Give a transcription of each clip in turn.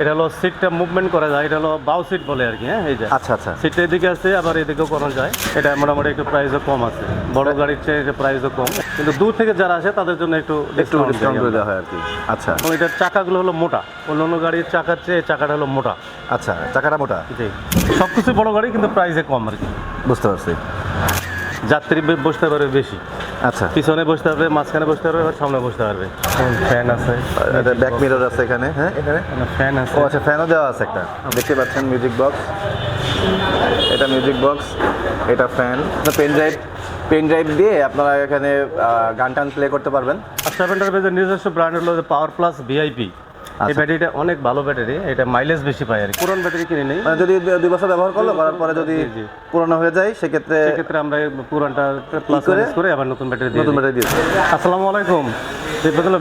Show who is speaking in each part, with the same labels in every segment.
Speaker 1: এটা হলো সিটটা মুভমেন্ট করা যায় এটা হলো বাউ সিট বলে আর কি হ্যাঁ এই যে।
Speaker 2: আচ্ছা আচ্ছা।
Speaker 1: সিটটা এদিকে আছে আবার এদিকেও করা যায়। এটা মোটামুটি একটু প্রাইসও কম আছে। বড় গাড়ির চেয়ে এটা প্রাইসও কম। কিন্তু দূর থেকে যারা আসে তাদের জন্য একটু
Speaker 2: একটু
Speaker 1: ডিসকাউন্ট
Speaker 2: দেওয়া হয় আর কি। আচ্ছা।
Speaker 1: এবং এটার চাকাগুলো হলো মোটা। অন্য অন্য গাড়ির চাকার চেয়ে চাকাটা হলো মোটা।
Speaker 2: আচ্ছা চাকাটা মোটা?
Speaker 1: জি। সব কিছু বড় গাড়ি কিন্তু প্রাইসে কম আর কি।
Speaker 2: বুঝতে পারছি।
Speaker 1: যাত্রী বসতে পারবে বেশি।
Speaker 2: আচ্ছা।
Speaker 1: পিছনে বসতে পারবে মাঝখানে বসতে পারবে আর সামনে বসতে পারবে। ফ্যান আছে।
Speaker 2: এটা ব্যাক মিরর আছে এখানে হ্যাঁ? এখানে
Speaker 1: ফ্যান আছে।
Speaker 2: ও আচ্ছা ফ্যানও দেওয়া আছে একটা। দেখতে পাচ্ছেন মিউজিক বক্স এটা মিউজিক বক্স এটা fan. Pen drive pen drive দিয়ে আপনারা এখানে গান টান প্লে করতে পারবেন।
Speaker 1: সেভেন্টার বেজের নিজস্ব ব্র্যান্ড হলো পাওয়ার প্লাস ভিআইপি এই
Speaker 2: আচ্ছা।
Speaker 1: ব্যাটারিটা অনেক ভালো ব্যাটারি এটা মাইলেজ বেশি পায় আর কি। পুরন ব্যাটারি কিনে নেই?
Speaker 2: মানে যদি দুই বছর ব্যবহার করল করার পরে যদি। পুরনো হয়ে যায় সেক্ষেত্রে
Speaker 1: সেক্ষেত্রে আমরা পুরানটা প্লাস
Speaker 2: করে?
Speaker 1: করে আবার নতুন ব্যাটারি দিয়ে
Speaker 2: নতুন ব্যাটারি দিয়ে
Speaker 1: আসসালামু আলাইকুম।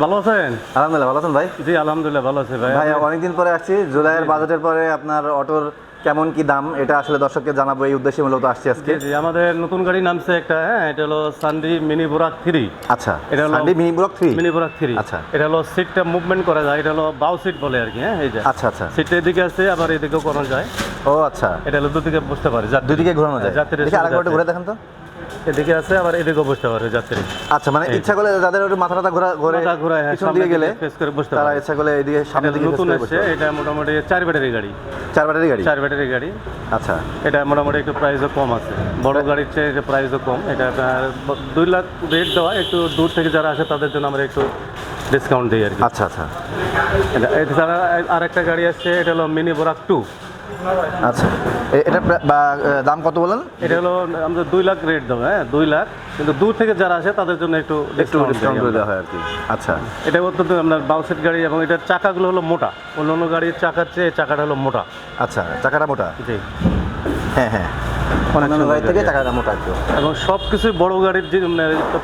Speaker 1: ভালো আছেন?
Speaker 2: আলহামদুলিল্লাহ ভালো আছেন ভাই।
Speaker 1: জি আলহামদুলিল্লাহ ভালো আছে ভাই।
Speaker 2: ভাই অনেকদিন পরে আসছি। জুলাইয়ের বাজেটের পরে আপনার অটোর কেমন কি দাম? এটা আসলে দর্শককে জানাব এই উদ্দেশ্যে মূলত আসছি আজকে।
Speaker 1: জি আমাদের নতুন গাড়ি নামছে একটা হ্যাঁ এটা হলো সানডি মিনি বুরাক থ্রি
Speaker 2: আচ্ছা
Speaker 1: এটা হলো-
Speaker 2: Sunday mini Burak three
Speaker 1: mini Burak three
Speaker 2: আচ্ছা।
Speaker 1: এটা হলো সিটটা মুভমেন্ট করা যায় এটা হলো বাউ সিট বলে আর কি হ্যাঁ এই যে।
Speaker 2: আচ্ছা আচ্ছা।
Speaker 1: সিটটা এদিকে আছে আবার এদিকেও করা যায়।
Speaker 2: ও আচ্ছা।
Speaker 1: এটা হলো দুদিকে বসতে পারে
Speaker 2: দুদিকে ঘোরানো যায়।
Speaker 1: যাত্রীরা
Speaker 2: দেখি আরেকবার ঘুরে দেখেন তো।
Speaker 1: এদিকে আছে আবার এদিকেও বসতে পারে যাত্রী।
Speaker 2: আচ্ছা মানে ইচ্ছা করলে যাদের একটু মাথা টাথা ঘোরা ঘুরে
Speaker 1: ঘোরায়, হ্যাঁ,
Speaker 2: পিছন দিকে গেলে
Speaker 1: face করে বসতে
Speaker 2: তারা ইচ্ছা করলে এইদিকে সামনের
Speaker 1: এটা
Speaker 2: দিকে
Speaker 1: নতুন
Speaker 2: পারে।
Speaker 1: এটা মোটামুটি চার ব্যাটারি গাড়ি।
Speaker 2: চার ব্যাটারি গাড়ি?
Speaker 1: চার ব্যাটারি গাড়ি।
Speaker 2: আচ্ছা।
Speaker 1: এটা মোটামুটি একটু প্রাইসও কম আছে। বড় গাড়ির চেয়ে এটা প্রাইসও কম এটা আপনার দুই লাখ রেট দেওয়া একটু দূর থেকে যারা আসে তাদের জন্য আমরা একটু ডিসকাউন্ট দিই আর কি।
Speaker 2: আচ্ছা আচ্ছা।
Speaker 1: এটা- এছাড়া আর একটা গাড়ি আসছে এটা হলো মিনি বোরাক টু
Speaker 2: আচ্ছা। এ- এটা বা- দাম কত বলেন?
Speaker 1: এটা হলো আমাদের দুই লাখ রেট দেবো হ্যাঁ দুই লাখ। কিন্তু দূর থেকে যারা আসে তাদের জন্য একটু
Speaker 2: একটু
Speaker 1: ডিসকাউন্ট
Speaker 2: করে দেওয়া হয় আর কি। আচ্ছা।
Speaker 1: এটা অত্যন্ত আপনার বাউসেট গাড়ি এবং এটার চাকাগুলো হলো মোটা। অন্য অন্য গাড়ির চাকার চেয়ে চাকাটা হলো মোটা।
Speaker 2: আচ্ছা চাকাটা মোটা?
Speaker 1: জি।
Speaker 2: হ্যাঁ হ্যাঁ। গাড়ি থেকে চাকাটা মোটা
Speaker 1: এবং সব কিছু বড় গাড়ির যে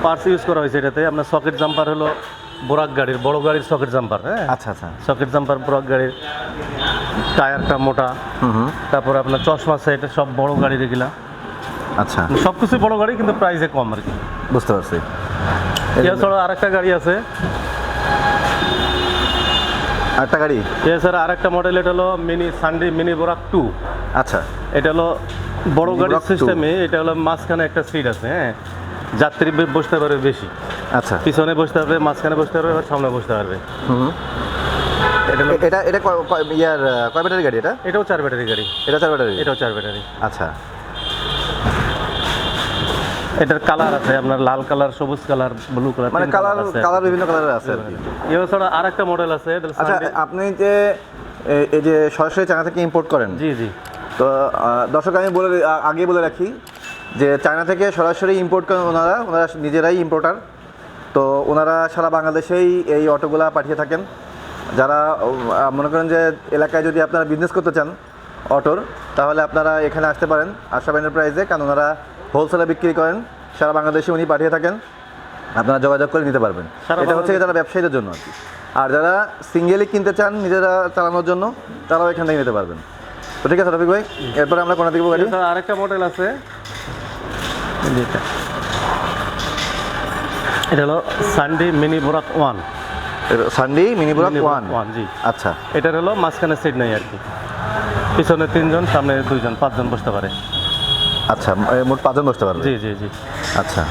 Speaker 1: পার্টস ইউজ করা হয়েছে এটাতে আপনার সকেট জাম্পার হলো বোরাক গাড়ির বড় গাড়ির সকেট জাম্পার হ্যাঁ।
Speaker 2: আচ্ছা আচ্ছা।
Speaker 1: সকেট জাম্পার বোরাক গাড়ির। টায়ারটা মোটা। তারপর আপনার চশমা সেট সব বড় গাড়ি দেখলাম।
Speaker 2: আচ্ছা।
Speaker 1: সব কিছু বড় গাড়ি কিন্তু প্রাইসে কম আর কি
Speaker 2: বুঝতে পারছি।
Speaker 1: এছাড়া আরেকটা গাড়ি আছে।
Speaker 2: আরেকটা গাড়ি?
Speaker 1: এছাড়া আরেকটা মডেল এটা হলো mini Sunday mini Borak two
Speaker 2: আচ্ছা।
Speaker 1: এটা হলো বড় গাড়ির সিস্টেমে এটা হলো মাঝখানে একটা সিট আছে হ্যাঁ? যাত্রী বসতে পারবে বেশি।
Speaker 2: আচ্ছা।
Speaker 1: পিছনে বসতে পারবে মাঝখানে বসতে পারবে আর সামনে বসতে পারবে।
Speaker 2: হুম।
Speaker 1: এটা
Speaker 2: এটা ইয়ার কয় ব্যাটারি গাড়ি এটা?
Speaker 1: এটাও চার ব্যাটারি গাড়ি।
Speaker 2: এটা চার ব্যাটারি?
Speaker 1: এটাও চার ব্যাটারি।
Speaker 2: আচ্ছা।
Speaker 1: এটার কালার আছে আপনার লাল কালার সবুজ কালার ব্লু কালার
Speaker 2: মানে কালার কালার বিভিন্ন কালারের আছে
Speaker 1: এছাড়া আর একটা মডেল আছে
Speaker 2: আচ্ছা আপনি যে এই যে সরাসরি চায়না থেকে ইম্পোর্ট করেন
Speaker 1: জি জি।
Speaker 2: তো দর্শক আমি বলে আগে বলে রাখি যে চায়না থেকে সরাসরি ইম্পোর্ট করেন ওনারা ওনারা নিজেরাই ইম্পোর্টার তো ওনারা সারা বাংলাদেশেই এই অটোগুলা পাঠিয়ে থাকেন। যারা মনে করেন যে এলাকায় যদি আপনারা বিজনেস করতে চান অটোর তাহলে আপনারা এখানে আসতে পারেন। আশাব এন্টারপ্রাইজে কারণ ওনারা হোলসেলে বিক্রি করেন। সারা বাংলাদেশে উনি পাঠিয়ে থাকেন। আপনারা যোগাযোগ করে নিতে পারবেন। এটা হচ্ছে যারা ব্যবসায়ীদের জন্য আর কি। আর যারা সিঙ্গেলি কিনতে চান নিজেরা চালানোর জন্য তারাও এখান থেকে নিতে পারবেন। তো ঠিক আছে রফিক ভাই এরপরে আমরা কোনা দেখব গাড়ি?
Speaker 1: আরেকটা মডেল আছে। এটা। এটা হলো Sunday mini Borak one
Speaker 2: Sunday mini block one
Speaker 1: one জি।
Speaker 2: আচ্ছা।
Speaker 1: এটার হলো মাঝখানে সিট নেই আর কি। পিছনে তিনজন সামনে দুইজন পাঁচজন বসতে পারে।
Speaker 2: আচ্ছা মোট পাঁচজন বসতে পারবে?
Speaker 1: জি জি জি।
Speaker 2: আচ্ছা।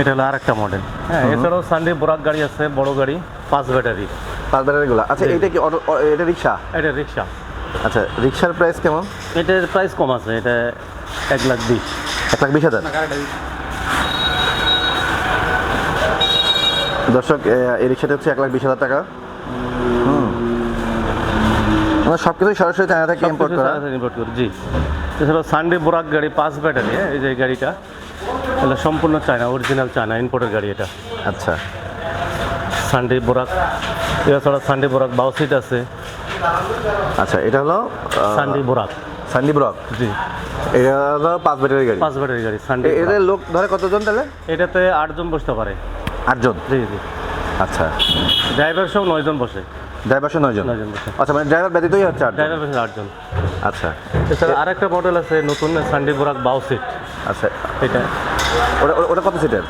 Speaker 1: এটা হলো আরেকটা মডেল হ্যাঁ এছাড়াও সানডে বোরাক গাড়ি আছে বড় গাড়ি পাঁচ ব্যাটারি।
Speaker 2: পাঁচ ব্যাটারিগুলো আচ্ছা এটা কি অটো এটা রিক্সা?
Speaker 1: এটা রিক্সা।
Speaker 2: আচ্ছা রিক্সার প্রাইস কেমন?
Speaker 1: এটার প্রাইস কম আছে এটা এক লাখ বিশ।
Speaker 2: এক লাখ বিশ হাজার? দর্শক এই রিক্সাটা হচ্ছে এক লাখ বিশ হাজার টাকা। আমরা সব কিছুই সরাসরি চায়না থেকে ইম্পোর্ট করা।
Speaker 1: ইম্পোর্ট করি জি। এছাড়াও সানডে বোরাক গাড়ি পাঁচ ব্যাটারি হ্যাঁ এই যে গাড়িটা। এটা সম্পূর্ণ চায়না অরিজিনাল চায়না ইম্পোর্টের গাড়ি এটা।
Speaker 2: আচ্ছা।
Speaker 1: সানডে বোরাক এছাড়া সানডে বোরাক বাউ সিট আছে।
Speaker 2: আচ্ছা এটা হলো
Speaker 1: সানডে বোরাক
Speaker 2: সান্ডি ব্লক
Speaker 1: জি।
Speaker 2: এটা হলো পাঁচ ব্যাটারি গাড়ি।
Speaker 1: পাঁচ ব্যাটারি গাড়ি সানডে
Speaker 2: এদের লোক ধরে কতজন তাহলে?
Speaker 1: এটাতে আটজন বসতে পারে।
Speaker 2: আটজন?
Speaker 1: জি জি।
Speaker 2: আচ্ছা।
Speaker 1: ড্রাইভার সহ নয়জন বসে।
Speaker 2: ড্রাইভার সহ নয়জন? আচ্ছা মানে ড্রাইভার ব্যতীতই হচ্ছে আটজন?
Speaker 1: ড্রাইভার বসে আটজন।
Speaker 2: আচ্ছা।
Speaker 1: এছাড়া আরেকটা মডেল আছে নতুন সানডে বোরাক বাউ সিট
Speaker 2: আচ্ছা।
Speaker 1: এটা।
Speaker 2: ওটা ওটা- কত সিটের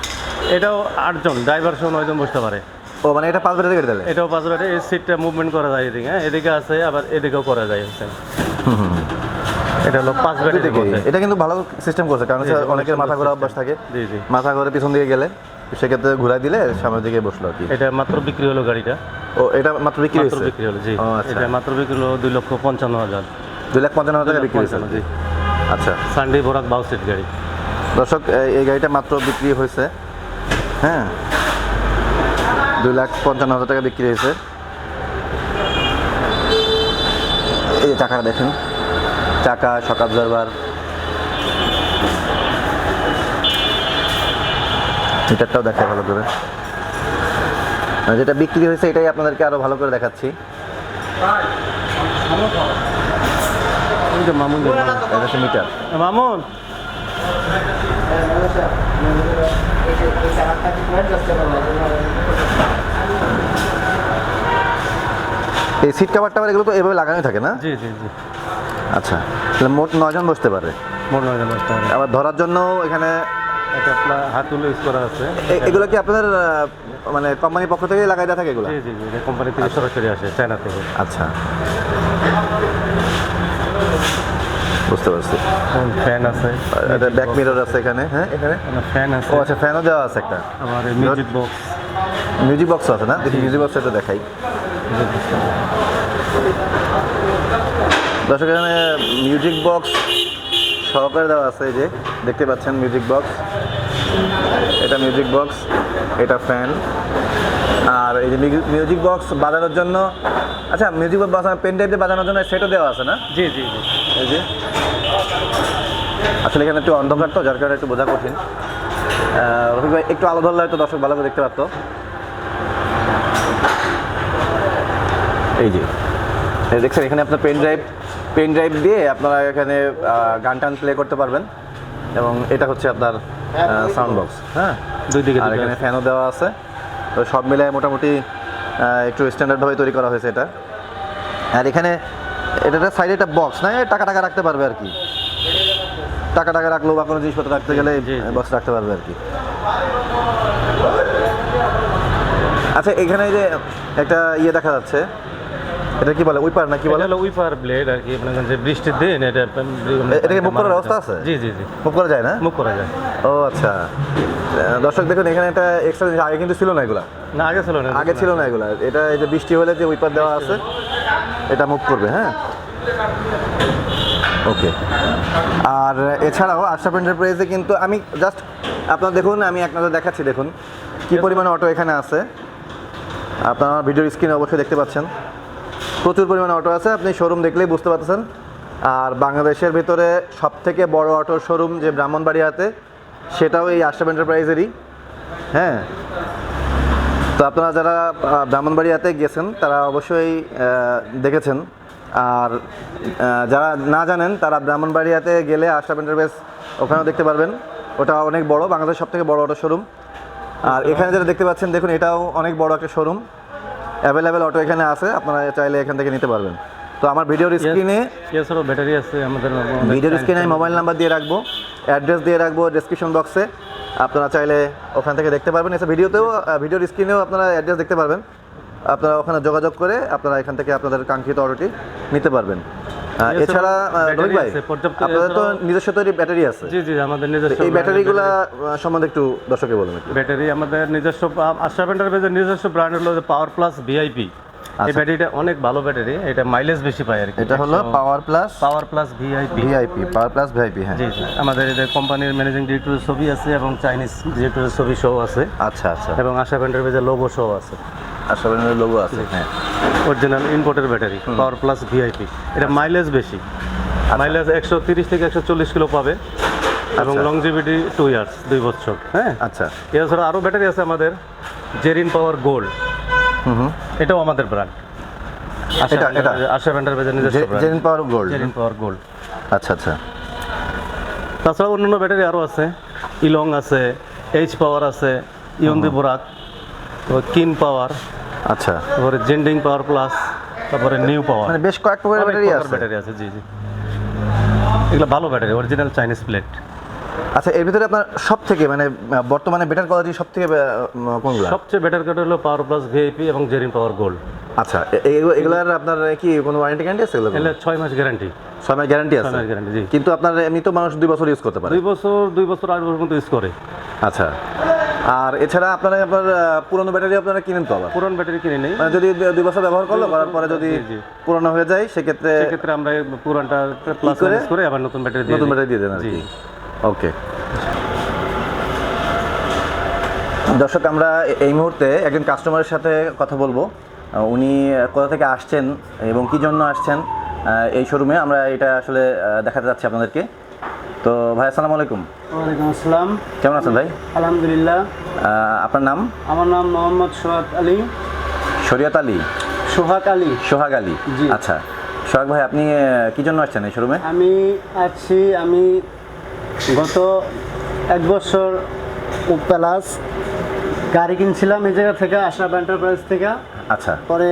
Speaker 1: এটাও আটজন ড্রাইভার সহ নয়জন বসতে পারে।
Speaker 2: ও মানে এটা পাঁচ ব্যাটারি গাড়ি তাহলে
Speaker 1: এটাও পাঁচ ব্যাটারি এই সিটটা মুভমেন্ট করা যায় এদিকে হ্যাঁ? এদিকে আছে আবার এদিকেও করা যায় হচ্ছে। এটা হলো পাঁচ
Speaker 2: এদিকে। এটা কিন্তু ভালো সিস্টেম করছে কারণ অনেকের মাথা ঘোরা অভ্যাস থাকে।
Speaker 1: জি জি।
Speaker 2: মাথা ঘুরে পিছন দিকে গেলে সেক্ষেত্রে ঘুরাই দিলে সামনের দিকে বসল আর কি।
Speaker 1: এটা মাত্র বিক্রি হলো গাড়িটা।
Speaker 2: ও এটা মাত্র বিক্রি
Speaker 1: মাত্র
Speaker 2: হয়েছে?
Speaker 1: বিক্রি হলো জি।
Speaker 2: আচ্ছা।
Speaker 1: এটা মাত্র বিক্রি হলো দুই লক্ষ পঞ্চান্ন হাজার।
Speaker 2: দুই লাখ পঞ্চান্ন হাজার টাকা বিক্রি হয়েছে?
Speaker 1: জি।
Speaker 2: আচ্ছা।
Speaker 1: সানডে ভরাক বাউ সিট গাড়ি।
Speaker 2: দর্শক এই- এই গাড়িটা মাত্র বিক্রি হয়েছে। হ্যাঁ? দুই লাখ পঞ্চান্ন হাজার টাকা বিক্রি হয়েছে। এই যে চাকাটা দেখেন। চাকা শক অবজারভার মিটারটাও দেখায় ভালো করে। আর যেটা বিক্রি হয়েছে এটাই আপনাদেরকে আরও ভালো করে দেখাচ্ছি।
Speaker 1: মামুন মামুন।
Speaker 2: মিটার।
Speaker 1: মামুন।
Speaker 2: এই সিট কাভার টাভার এগুলো তো এভাবে লাগানোই থাকে না?
Speaker 1: জি জি জি।
Speaker 2: আচ্ছা তাহলে মোট নজন বসতে পারে।
Speaker 1: মোট নয় জন বসতে পারে।
Speaker 2: আবার ধরার জন্য এখানে
Speaker 1: এটা হাতুল ইউজ করা আছে।
Speaker 2: এগুলো কি আপনাদের মানে কোম্পানির পক্ষ থেকে লাগাই দেওয়া থাকে এগুলো?
Speaker 1: জি জি জি কোম্পানি থেকে সরাসরি আসে চায়না থেকে
Speaker 2: আচ্ছা। বুঝতে পারছি।
Speaker 1: ফ্যান আছে।
Speaker 2: এটা ব্যাক মিরর আছে এখানে হ্যাঁ? এখানে
Speaker 1: ফ্যান আছে।
Speaker 2: ও আচ্ছা ফ্যানও দেওয়া আছে একটা।
Speaker 1: মিউজিক বক্স
Speaker 2: মিউজিক বক্স আছে না? দেখি মিউজিক বক্স একটু দেখাই। দর্শক এখানে মিউজিক বক্স সহকারে দেওয়া আছে এই যে দেখতে পাচ্ছেন মিউজিক বক্স এটা মিউজিক বক্স এটা ফ্যান আর এই যে মিউজিক বক্স বাজানোর জন্য আচ্ছা মিউজিক বক্স বাজানো পেন ড্রাইভ দিয়ে বাজানোর জন্য সেটও দেওয়া আছে না?
Speaker 1: জি জি জি।
Speaker 2: এই যে। আসলে এখানে একটু অন্ধকার তো যার কারণে একটু বোঝা কঠিন। রফিক ভাই একটু আলো ধরলে হয়তো দর্শক ভালো করে দেখতে পারতো। এই যে। দেখছেন এখানে আপনার পেন ড্রাইভ পেন ড্রাইভ দিয়ে আপনারা এখানে গান টান প্লে করতে পারবেন। এবং এটা হচ্ছে আপনার সাউন্ড বক্স হ্যাঁ
Speaker 1: দুই দিকে
Speaker 2: আর এখানে ফ্যানও দেওয়া আছে। তো সব মিলায় মোটামুটি একটু স্ট্যান্ডার্ডভাবে তৈরি করা হয়েছে এটা। আর এখানে এটা সাইডে একটা বক্স না? টাকা টাকা রাখতে পারবে আর কি। টাকা টাকা রাখল বা কোনো জিনিসপত্র রাখতে গেলে। বক্স রাখতে পারবে আর কি। আচ্ছা এখানে যে একটা ইয়ে দেখা যাচ্ছে এটা কি বলে উইপার না কি বলে?
Speaker 1: হলো উইপার ব্লেড আর কি আপনার যে বৃষ্টির দিন এটা
Speaker 2: এটা কি মুখ করার ব্যবস্থা আছে?
Speaker 1: জি জি জি।
Speaker 2: মুখ করা যায় না?
Speaker 1: মুখ করা যায়।
Speaker 2: ও আচ্ছা। দর্শক দেখুন এখানে একটা এক্সট্রা জিনিস আগে কিন্তু ছিল না এগুলা।
Speaker 1: না আগে ছিল না
Speaker 2: আগে ছিল না এগুলা। এটা এই যে বৃষ্টি হলে যে উইপার দেওয়া আছে এটা মুভ করবে হ্যাঁ? ওকে আর এছাড়াও আশরাফ এন্টারপ্রাইজে কিন্তু আমি জাস্ট আপনারা দেখুন আমি নজর দেখাচ্ছি দেখুন কি পরিমাণে অটো এখানে আছে। আপনারা ভিডিওর স্ক্রিনে অবশ্যই দেখতে পাচ্ছেন। প্রচুর পরিমাণে অটো আছে আপনি শোরুম দেখলেই বুঝতে পারতেছেন। আর বাংলাদেশের ভিতরে সব থেকে বড় অটোর শোরুম যে ব্রাহ্মণবাড়িয়াতে সেটাও এই আশরাফ এন্টারপ্রাইজেরই হ্যাঁ। তো আপনারা যারা ব্রাহ্মণবাড়িয়াতে গেছেন তারা অবশ্যই দেখেছেন। আর যারা না জানেন তারা ব্রাহ্মণবাড়িয়াতে গেলে আশরাফ এন্টারপ্রাইজ ওখানেও দেখতে পারবেন। ওটা অনেক বড় বাংলাদেশের সব থেকে বড় অটো শোরুম আর এখানে যেটা দেখতে পাচ্ছেন দেখুন এটাও অনেক বড় একটা শোরুম অ্যাভেলেবেল অটো এখানে আছে আপনারা চাইলে এখান থেকে নিতে পারবেন। তো আমার ভিডিওর স্ক্রিনে
Speaker 1: ব্যাটারি আছে আমাদের
Speaker 2: ভিডিওর স্ক্রিনে আমি মোবাইল নাম্বার দিয়ে রাখব। অ্যাড্রেস দিয়ে রাখব ডেসক্রিপশন বক্সে আপনারা চাইলে ওখান থেকে দেখতে পারবেন। এছাড়া ভিডিওতেও ভিডিওর স্ক্রিনেও আপনারা অ্যাড্রেস দেখতে পারবেন। আপনারা ওখানে যোগাযোগ করে আপনারা এখান থেকে আপনাদের কাঙ্ক্ষিত অর্ডারটি নিতে পারবেন।
Speaker 1: এছাড়া
Speaker 2: ভাই আপনাদের তো
Speaker 1: এছাড়াও-
Speaker 2: নিজস্ব তৈরি ব্যাটারি আছে।
Speaker 1: জি জি আমাদের নিজস্ব
Speaker 2: এই ব্যাটারিগুলা সম্বন্ধে একটু বলুন
Speaker 1: ব্যাটারি আমাদের নিজস্ব আশরাফ এন্টারপ্রাইজের নিজস্ব ব্র্যান্ড হলো পাওয়ার প্লাস ভিআইপি এই
Speaker 2: আচ্ছা।
Speaker 1: ব্যাটারিটা অনেক ভালো ব্যাটারি এটা মাইলেজ বেশি পায় আর কি।
Speaker 2: এটা হলো power plus
Speaker 1: power plus VIP
Speaker 2: VIP power plus VIP হ্যাঁ।
Speaker 1: জি আমাদের এদের কোম্পানির ম্যানেজিং ডিরেক্টরের ছবি আছে এবং চাইনিজ ডিরেক্টরের ছবি শো আছে।
Speaker 2: আচ্ছা আচ্ছা।
Speaker 1: এবং আশা এন্টারপ্রাইজের লোগো শো আছে।
Speaker 2: আশরাফ লোগো আছে হ্যাঁ।
Speaker 1: অরিজিনাল ইম্পোর্টের ব্যাটারি পাওয়ার প্লাস ভিআইপি এটা মাইলেজ বেশি। মাইলেজ একশো তিরিশ থেকে একশো চল্লিশ কিলো পাবে। এবং
Speaker 2: আচ্ছা।
Speaker 1: লংজিভিটি টু ইয়ার্স দুই বছর হ্যাঁ।
Speaker 2: আচ্ছা।
Speaker 1: এছাড়া আরও ব্যাটারি আছে আমাদের জেরিন পাওয়ার গোল্ড এটাও আমাদের ব্র্যান্ড
Speaker 2: এটা- এটা?
Speaker 1: আশা নিজস্ব ব্র্যান্ড
Speaker 2: পাওয়ার গোল্ড
Speaker 1: জেরিন পাওয়ার গোল্ড
Speaker 2: আচ্ছা আচ্ছা।
Speaker 1: তাছাড়া অন্যান্য ব্যাটারি আরও আছে। ইলং আছে এইচ পাওয়ার আছে ইয়ন্দি বোরাক কিন পাওয়ার
Speaker 2: আচ্ছা।
Speaker 1: তারপরে জেন্ডিং পাওয়ার প্লাস তারপরে নিউ পাওয়ার
Speaker 2: মানে বেশ কয়েক প্রকারের ব্যাটারি আছে।
Speaker 1: ব্যাটারি আছে জি জি। এগুলো ভালো ব্যাটারি অরিজিনাল চাইনিজ প্লেট
Speaker 2: আচ্ছা এর ভিতরে আপনার সব থেকে মানে বর্তমানে বেটার কোয়ালিটি সব থেকে কোনগুলো?
Speaker 1: সবচেয়ে বেটার কার্ড হলো পাওয়ার প্লাস ভিআইপি এবং জেরিন পাওয়ার গোল্ড
Speaker 2: আচ্ছা এগুলার আপনার কি কোনো ওয়ারেন্টি গ্যারান্টি আছে এগুলো
Speaker 1: ছয় মাস গ্যারান্টি
Speaker 2: ছয় মাস গ্যারান্টি আছে?
Speaker 1: গ্যারান্টি জি।
Speaker 2: কিন্তু আপনার এমনি তো মানুষ দুই বছর ইউজ করতে পারে।
Speaker 1: দুই বছর দুই বছর আট বছর পর্যন্ত ইউজ করে।
Speaker 2: আচ্ছা আর এছাড়া আপনারা আপনার পুরনো ব্যাটারি আপনারা কিনেন তো আবার?
Speaker 1: পুরান ব্যাটারি কিনে নেই।
Speaker 2: মানে যদি দুই বছর ব্যবহার করল করার পরে যদি। পুরনো হয়ে যায় সেক্ষেত্রে
Speaker 1: সেক্ষেত্রে আমরা পুরানটা প্লাস
Speaker 2: করে?
Speaker 1: আবার নতুন ব্যাটারি দিয়ে
Speaker 2: নতুন ব্যাটারি দিয়ে দেন আর কি। ওকে দর্শক আমরা এই মুহূর্তে একজন কাস্টমারের সাথে কথা বলব। উনি কোথা থেকে আসছেন এবং কি জন্য আসছেন এই শোরুমে আমরা এটা আসলে দেখাতে যাচ্ছি আপনাদেরকে। তো ভাই আসসালামু আলাইকুম।
Speaker 3: ওয়ালাইকুম আসসালাম।
Speaker 2: কেমন আছেন ভাই?
Speaker 3: আলহামদুলিল্লাহ।
Speaker 2: আপনার নাম?
Speaker 3: আমার নাম মোহাম্মদ সোহাগ আলী।
Speaker 2: শরিয়ত আলী?
Speaker 3: সোহাগ আলী।
Speaker 2: সোহাগ আলী।
Speaker 3: জি।
Speaker 2: আচ্ছা। সোহাগ ভাই আপনি কি জন্য আসছেন এই শোরুমে
Speaker 3: আমি আছি আমি গত এক বছর প্লাস গাড়ি কিনছিলাম এই জায়গা থেকে আশরাফ এন্টারপ্রাইজ থেকে।
Speaker 2: আচ্ছা।
Speaker 3: পরে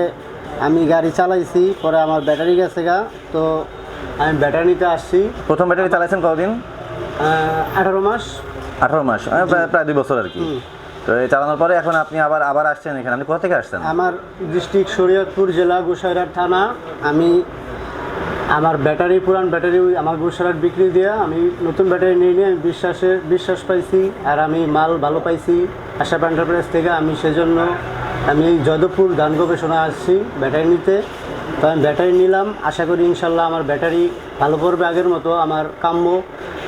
Speaker 3: আমি গাড়ি চালাইছি পরে আমার ব্যাটারি গেছে গা। তো আমি ব্যাটারি নিতে আসছি।
Speaker 2: প্রথম ব্যাটারি চালাইছেন কতদিন?
Speaker 3: আঠারো মাস।
Speaker 2: আঠারো মাস প্রায় দুই বছর আর কি। তো এই চালানোর পরে এখন আপনি আবার আবার আসছেন এখানে আপনি কোথা থেকে আসছেন?
Speaker 3: আমার ডিস্ট্রিক্ট শরীয়তপুর জেলা গোসাইরহাট থানা। আমি আমার ব্যাটারি, পুরান ব্যাটারি আমার গোসাইরহাট বিক্রি দিয়ে আমি নতুন ব্যাটারি নিয়ে নিয়ে বিশ্বাসে, বিশ্বাস পাইছি আর আমি মাল ভালো পাইছি। আশা এন্টারপ্রাইজ থেকে আমি সেজন্য আমি যাদবপুর ধান গবেষণা আসছি ব্যাটারি নিতে। তো আমি ব্যাটারি নিলাম। আশা করি ইনশাল্লাহ আমার ব্যাটারি ভালো পড়বে আগের মতো, আমার কাম্য।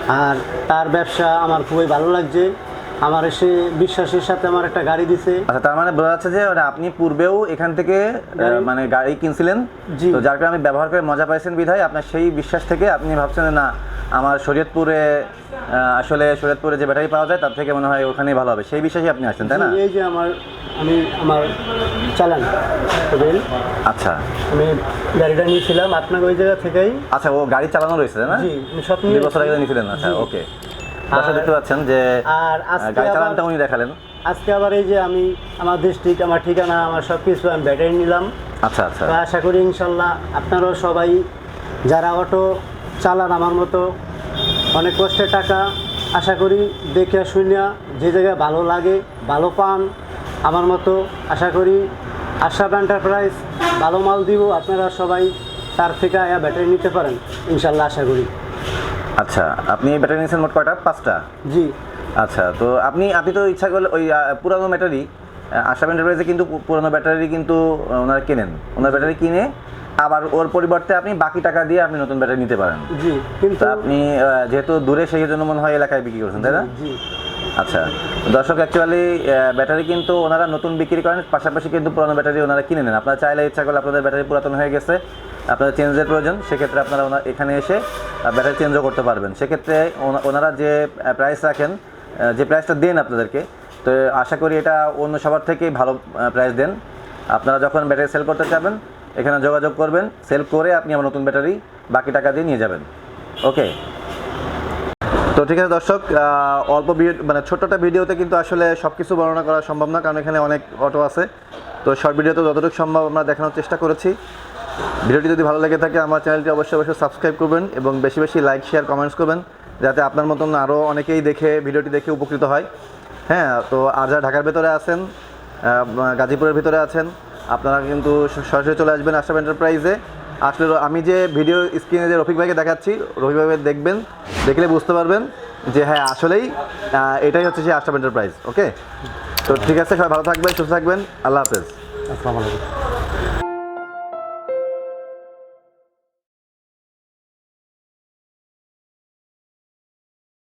Speaker 3: আর তার ব্যবসা আমার খুবই ভালো লাগছে। আমার এসে বিশ্বাসের সাথে আমার একটা গাড়ি দিছে।
Speaker 2: আচ্ছা তার মানে বোঝা যাচ্ছে যে আপনি পূর্বেও এখান থেকে মানে গাড়ি কিনছিলেন?
Speaker 3: জি।
Speaker 2: তো যার কারণে ব্যবহার করে মজা পাইছেন বিধায় আপনার সেই বিশ্বাস থেকে আপনি ভাবছেন না আমার শরীয়তপুরে আসলে শরীয়তপুরে যে ব্যাটারি পাওয়া যায় তার থেকে মনে হয় ওখানেই ভালো হবে। সেই বিশ্বাসই আপনি আসছেন তাই না?
Speaker 3: এই যে আমার আমি আমার চালান রেল
Speaker 2: আচ্ছা।
Speaker 3: আমি গাড়িটা নিয়েছিলাম আপনাকে ওই জায়গা থেকেই।
Speaker 2: আচ্ছা ও গাড়ি চালানো রয়েছে তাই না?
Speaker 3: জি
Speaker 2: দুই বছর আগে নিয়েছিলেন আচ্ছা ওকে। দর্শক দেখতে পাচ্ছেন যে
Speaker 3: আর
Speaker 2: গাড়ি চালানটা উনি দেখালেন।
Speaker 3: আজকে আবার এই যে আমি আমার ডিস্ট্রিক্ট আমার ঠিকানা আমার সব কিছু আমি ব্যাটারি নিলাম।
Speaker 2: আচ্ছা আচ্ছা।
Speaker 3: আশা করি ইনশাল্লাহ আপনারাও সবাই যারা অটো চালান আমার মতো অনেক কষ্টের টাকা আশা করি দেখে শুনিয়া যে জায়গায় ভালো লাগে ভালো পান আমার মতো আশা করি আশরাফ এন্টারপ্রাইজ ভালো মাল দিব আপনারা সবাই তার থেকে ব্যাটারি নিতে পারেন ইনশাল্লাহ আশা করি।
Speaker 2: আচ্ছা আপনি ব্যাটারি নিয়েছেন মোট কয়টা? পাঁচটা?
Speaker 3: জি।
Speaker 2: আচ্ছা তো আপনি আপনি তো ইচ্ছা করলে ওই পুরানো ব্যাটারি আশাব এন্টারপ্রাইজে কিন্তু পুরানো ব্যাটারি কিন্তু ওনারা কেনেন। ওনার ব্যাটারি কিনে আবার ওর পরিবর্তে আপনি বাকি টাকা দিয়ে আপনি নতুন ব্যাটারি নিতে পারেন।
Speaker 3: জি কিন্তু
Speaker 2: আপনি যেহেতু দূরে সেই জন্য মনে হয় এলাকায় বিক্রি করছেন তাই না?
Speaker 3: জি
Speaker 2: আচ্ছা দর্শক অ্যাকচুয়ালি ব্যাটারি কিন্তু ওনারা নতুন বিক্রি করেন পাশাপাশি কিন্তু পুরানো ব্যাটারি ওনারা কিনে নেন। আপনারা চাইলে ইচ্ছা করলে আপনাদের ব্যাটারি পুরাতন হয়ে গেছে। আপনাদের চেঞ্জের প্রয়োজন, সেক্ষেত্রে আপনারা এখানে এসে ব্যাটারি চেঞ্জও করতে পারবেন। সেক্ষেত্রে ওনারা যে প্রাইস রাখেন যে প্রাইসটা দেন আপনাদেরকে, তো আশা করি এটা অন্য সবার থেকেই ভালো প্রাইস দেন। আপনারা যখন ব্যাটারি সেল করতে চাবেন, এখানে যোগাযোগ করবেন সেল করে আপনি আমার নতুন ব্যাটারি বাকি টাকা দিয়ে নিয়ে যাবেন। ওকে? তো ঠিক আছে দর্শক অল্প মানে ছোট্টটা ভিডিওতে কিন্তু আসলে সব কিছু বর্ণনা করা সম্ভব না, কারণ এখানে অনেক অটো আছে। তো শর্ট ভিডিওতে যতটুকু সম্ভব আমরা দেখানোর চেষ্টা করেছি। ভিডিওটি যদি ভালো লেগে থাকে, আমার চ্যানেলটি অবশ্যই অবশ্যই সাবস্ক্রাইব করবেন এবং বেশি বেশি লাইক শেয়ার কমেন্টস করবেন, যাতে আপনার মতন আরও অনেকেই দেখে ভিডিওটি দেখে উপকৃত হয়। হ্যাঁ তো আর যারা ঢাকার ভেতরে আছেন গাজীপুরের ভিতরে আছেন, আপনারা কিন্তু সরাসরি চলে আসবেন আশরাফ এন্টারপ্রাইজে আসলে আমি যে ভিডিও স্ক্রিনে যে রফিক ভাইকে দেখাচ্ছি, রফিক ভাই দেখবেন, দেখলে বুঝতে পারবেন যে হ্যাঁ আসলেই এটাই হচ্ছে সেই আশরাফ এন্টারপ্রাইজ ওকে তো ঠিক আছে, সবাই ভালো থাকবেন, সুস্থ থাকবেন, আল্লাহ হাফেজ।
Speaker 1: আসসালামু আলাইকুম।